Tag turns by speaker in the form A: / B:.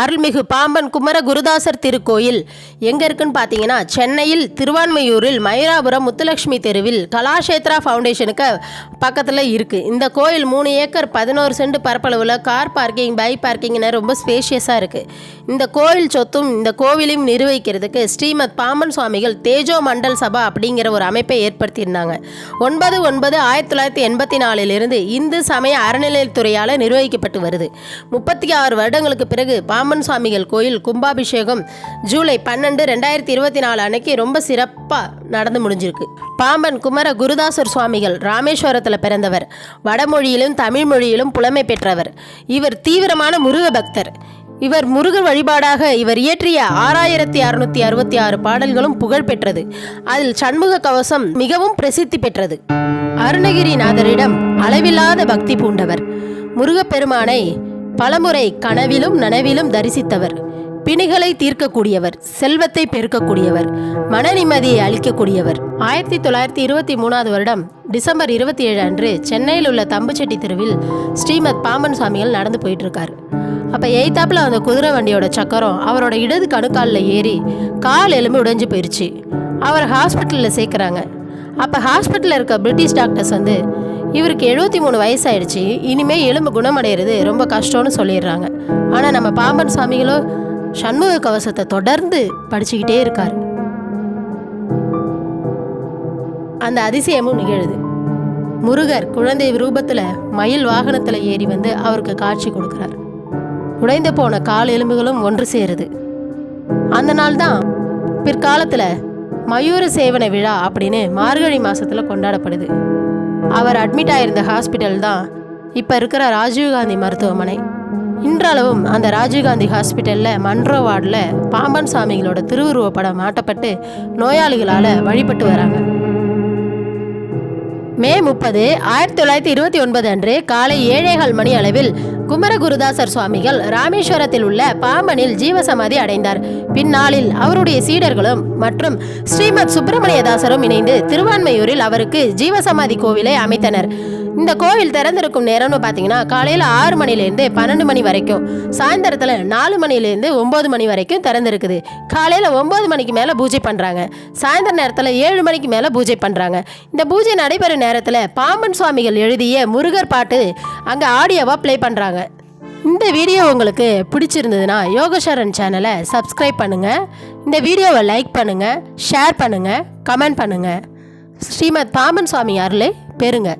A: அருள்மிகு பாம்பன் குமர குருதாசர் திருக்கோயில். எங்கே இருக்குன்னு பார்த்தீங்கன்னா சென்னையில் திருவான்மையூரில் மயூராபுரம் முத்துலட்சுமி தெருவில் கலாஷேத்ரா ஃபவுண்டேஷனுக்கு பக்கத்தில் இருக்குது இந்த கோயில் மூணு ஏக்கர் பதினோரு சென்ட் பரப்பளவில் கார் பார்க்கிங் பைக் பார்க்கிங்னு ரொம்ப ஸ்பேஷியஸாக இருக்குது இந்த கோயில் சொத்தும் இந்த கோவிலையும் நிர்வகிக்கிறதுக்கு ஸ்ரீமத் பாம்பன் சுவாமிகள் தேஜோ மண்டல் சபா அப்படிங்கிற ஒரு அமைப்பை ஏற்படுத்தியிருந்தாங்க. ஒன்பது ஒன்பது ஆயிரத்தி தொள்ளாயிரத்தி எண்பத்தி நாலிலிருந்து இந்து சமய அறநிலையத்துறையால் நிர்வகிக்கப்பட்டு வருது. முப்பத்தி ஆறு வருடங்களுக்கு பிறகு பாம்பன் சுவாமிகள் கோயில் கும்பாபிஷேகம் ஜூலை பன்னெண்டு ரெண்டாயிரத்தி இருபத்தி நாலு அன்னைக்கு ரொம்ப சிறப்பாக நடந்து முடிஞ்சிருக்கு. பாம்பன் குமர குருதாசர் சுவாமிகள் ராமேஸ்வரத்தில் பிறந்தவர். வடமொழியிலும் தமிழ் மொழியிலும் புலமை பெற்றவர். இவர் தீவிரமான முருக பக்தர். இவர் முருகன் வழிபாடாக இவர் இயற்றிய ஆறாயிரத்தி அறுநூத்தி அறுபத்தி ஆறு பாடல்களும் புகழ் பெற்றது. அதில் சண்முக கவசம் மிகவும் பிரசித்தி பெற்றது. அருணகிரிநாதரிடம் அளவில்லாத பக்தி பூண்டவர். முருகப்பெருமானை பலமுறை கனவிலும் நனவிலும் தரிசித்தவர். பிணிகளை தீர்க்கக்கூடியவர் செல்வத்தை பெருக்கக்கூடியவர் மன நிம்மதியை அளிக்கக்கூடியவர். ஆயிரத்தி தொள்ளாயிரத்தி இருபத்தி மூணாவது வருடம் டிசம்பர் இருபத்தி ஏழு அன்று சென்னையில் உள்ள தம்புச்செட்டி தெருவில் ஸ்ரீமத் பாம்பன் சுவாமிகள் நடந்து போயிட்டு இருக்காரு அப்போ எய்தாப்பில் அந்த குதிரை வண்டியோட சக்கரம் அவரோட இடது கணுக்காலில் ஏறி கால் எலும்பு உடைஞ்சு போயிடுச்சு அவர் ஹாஸ்பிட்டலில் சேர்க்குறாங்க. அப்போ ஹாஸ்பிட்டலில் இருக்க பிரிட்டிஷ் டாக்டர்ஸ் வந்து இவருக்கு எழுபத்தி மூணு வயசாயிடுச்சு. இனிமே எலும்பு குணமடைகிறது ரொம்ப கஷ்டம்னு சொல்லிடுறாங்க. ஆனால் நம்ம பாம்பன் சுவாமிகளோ சண்முக கவசத்தை தொடர்ந்து படிச்சுக்கிட்டே இருக்கார். அந்த அதிசயமும் நிகழுது. முருகர் குழந்தை ரூபத்தில் மயில் வாகனத்தில் ஏறி வந்து அவருக்கு காட்சி கொடுக்குறார். உடைந்து போன கால் எலும்புகளும் ஒன்று சேருது. அந்த நாள் தான் பிற்காலத்தில் மயூர சேவன விழா அப்படின்னு மார்கழி மாதத்தில் கொண்டாடப்படுது. அவர் அட்மிட் ஆயிருந்த ஹாஸ்பிட்டல் தான் இப்போ இருக்கிற ராஜீவ்காந்தி மருத்துவமனை. இன்றளவும் அந்த ராஜீவ்காந்தி ஹாஸ்பிட்டலில் மன்றோ வார்டில் பாம்பன் சாமிகளோட திருவுருவப்படம் மாட்டப்பட்டு நோயாளிகளால் வழிபட்டு வராங்க. மே முப்பது ஆயிரத்தி தொள்ளாயிரத்தி இருபத்தி ஒன்பது அன்று காலை ஏழேகால் மணி அளவில் குமரகுருதாசர் சுவாமிகள் ராமேஸ்வரத்தில் உள்ள பாம்பனில் ஜீவசமாதி அடைந்தார். பின்னாளில் அவருடைய சீடர்களும் மற்றும் ஸ்ரீமத் சுப்பிரமணியதாசரும் இணைந்து திருவான்மையூரில் அவருக்கு ஜீவசமாதி கோவிலை அமைத்தனர். இந்த கோவில் திறந்திருக்கும் நேரம்னு பார்த்தீங்கன்னா காலையில் ஆறு மணிலேருந்து பன்னெண்டு மணி வரைக்கும் சாயந்தரத்தில் நாலு மணிலேருந்து ஒம்பது மணி வரைக்கும் திறந்திருக்குது. காலையில் ஒம்பது மணிக்கு மேலே பூஜை பண்ணுறாங்க சாயந்தர நேரத்தில் ஏழு மணிக்கு மேலே பூஜை பண்ணுறாங்க இந்த பூஜை நடைபெறும் நேரத்தில் பாம்பன் சுவாமிகள் எழுதிய முருகர் பாட்டு அங்கே ஆடியோவாக ப்ளே பண்ணுறாங்க இந்த வீடியோ உங்களுக்கு பிடிச்சிருந்ததுன்னா யோகசரன் சேனலை சப்ஸ்கிரைப் பண்ணுங்கள் இந்த வீடியோவை லைக் பண்ணுங்கள் ஷேர் பண்ணுங்கள் கமெண்ட் பண்ணுங்கள் ஸ்ரீமத் பாம்பன் சுவாமி அருளை பெறுங்க.